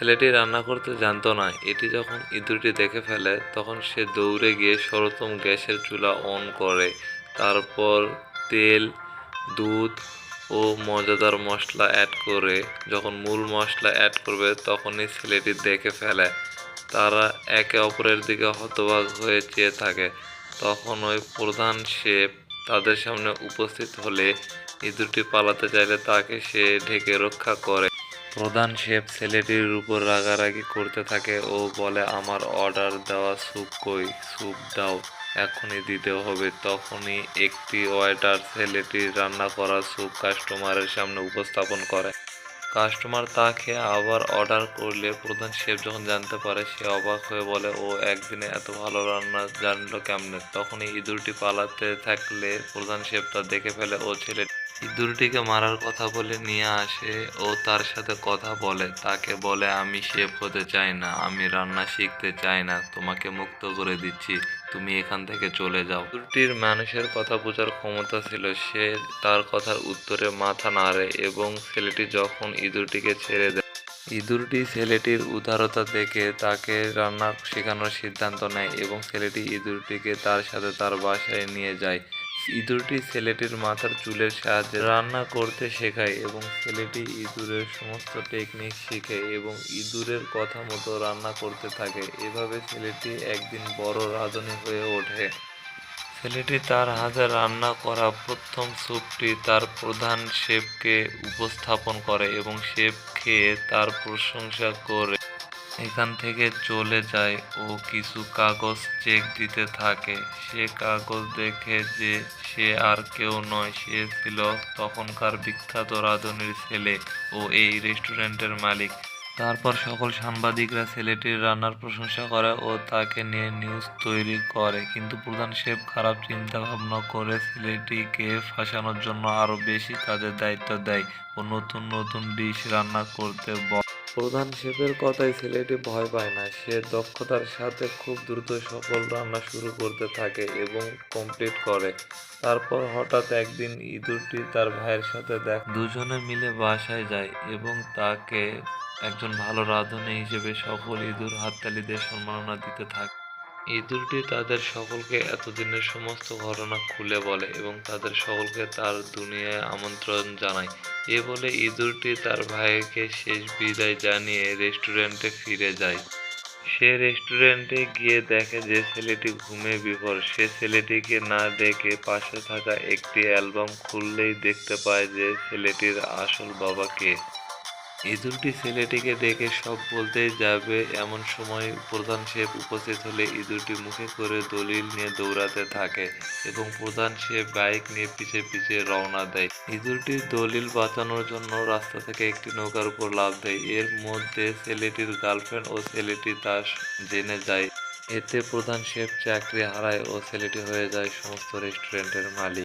ছেলেটি রান্না করতে জানতো না। এটি যখন ইঁদুরটি দেখে ফেলে, তখন সে দৌড়ে গিয়ে সর্বোত্তম গ্যাসের চুলা অন করে। তারপর তেল, দুধ ও মজাদার মশলা অ্যাড করে। যখন মূল মশলা অ্যাড করবে, তখনই ছেলেটি দেখে ফেলে। তারা একে অপরের দিকে হতবাক হয়ে চেয়ে থাকে। তখন ওই প্রধান শেফ তাদের সামনে উপস্থিত হলে ইঁদুরটি পালাতে চাইলে তাকে সে ঢেকে রক্ষা করে। প্রধান শেফ ছেলেটির উপর রাগারাগি করতে থাকে ও বলে, আমার অর্ডার দেওয়া স্যুপ কই? স্যুপ দাও, এখনই দিতে হবে। তখনই একটি ওয়েটার ছেলেটির রান্না করা স্যুপ কাস্টমারের সামনে উপস্থাপন করে। কাস্টমার তা খেয়ে আবার অর্ডার করলে প্রধান শেফ যখন জানতে পারে, সে অবাক হয়ে বলে, ও একদিনে এত ভালো রান্না জানলো কেমনে? তখনই ইঁদুরটি পালাতে থাকলে প্রধান শেফ তা দেখে ফেলে ও ছেলে ইঁদুরটিকে মারার কথা বলে নিয়ে আসে ও তার সাথে কথা বলে। তাকে বলে, আমি শেফ হতে চাই না, আমি রান্না শিখতে চাই না, তোমাকে মুক্ত করে দিচ্ছি, তুমি এখান থেকে চলে যাও। ইঁদুরটির মানুষের কথা বোঝার ক্ষমতা ছিল। সে তার কথার উত্তরে মাথা নাড়ে এবং ছেলেটি যখন ইঁদুরটিকে ছেড়ে দেয়, ইঁদুরটি ছেলেটির উদারতা দেখে তাকে রান্না শেখানোর সিদ্ধান্ত নেয় এবং ছেলেটি ইঁদুরটিকে তার সাথে তার বাসায় নিয়ে যায়। ইঁদুরটি ছেলেটির মাথার চুলের সাহায্যে রান্না করতে শেখায় এবং ছেলেটি ইঁদুরের সমস্ত টেকনিক শিখে এবং ইঁদুরের কথা মতো রান্না করতে থাকে। এভাবে ছেলেটি একদিন বড় রাঁধুনি হয়ে ওঠে। ছেলেটি তার হাতে রান্না করা প্রথম স্যুপটি তার প্রধান শেফকে উপস্থাপন করে এবং শেফ খেয়ে তার প্রশংসা করে। এখান থেকে চলে যায় ও কিছু কাগজ চেক দিতে থাকে। সে কাগজ দেখে যে সে আর কেউ নয়, সে ছিল তখনকার বিখ্যাত রাঁধুনির ছেলে ও এই রেস্টুরেন্টের মালিক। তারপর সকল সাংবাদিকরা ছেলেটির রান্নার প্রশংসা করে ও তাকে নিয়ে নিউজ তৈরি করে। কিন্তু প্রধান শেফ খারাপ চিন্তা ভাবনা করে ছেলেটিকে ফাঁসানোর জন্য আরও বেশি কাজের দায়িত্ব দেয় ও নতুন নতুন ডিশ রান্না করতে বলে। প্রধান শেফের কথায় ছেলেটি ভয় পায় না। সে দক্ষতার সাথে খুব দ্রুত সকল রান্না শুরু করতে থাকে এবং কমপ্লিট করে। তারপর হঠাৎ একদিন ইঁদুরটি তার ভাইয়ের সাথে দেখ দুজনে মিলে বাসায় যায় এবং তাকে একজন ভালো রাঁধুনি হিসেবে সকল ইঁদুর হাততালিদের সম্মাননা দিতে থাকে। ইঁদুরটি তাদের সকলকে এতদিনের সমস্ত ঘটনা খুলে বলে এবং তাদের সকলকে তার দুনিয়ায় আমন্ত্রণ জানায়। এ বলে ইঁদুরটি তার ভাইকে শেষ বিদায় জানিয়ে রেস্টুরেন্টে ফিরে যায়। সে রেস্টুরেন্টে গিয়ে দেখে যে ছেলেটি ঘুমে বিভোর। সে ছেলেটিকে না দেখে পাশে থাকা একটি অ্যালবাম খুললেই দেখতে পায় যে ছেলেটির আসল বাবা কে। ইঁদুরটি ছেলেটিকে দেখে সব বলতেই যাবে, এমন সময় প্রধান শেফ উপস্থিত হলে ইঁদুরটি মুখে করে দলিল নিয়ে দৌড়াতে থাকে এবং প্রধান শেফ বাইক নিয়ে পিছে পিছে রওনা দেয়। ইঁদুরটি দলিল বাঁচানোর জন্য রাস্তা থেকে একটি নৌকার উপর লাভ দেয়। এর মধ্যে ছেলেটির গার্লফ্রেন্ড ও ছেলেটি তা জেনে যায়। এতে প্রধান শেফ চাকরি হারায় ও ছেলেটি হয়ে যায় সমস্ত রেস্টুরেন্টের মালিক।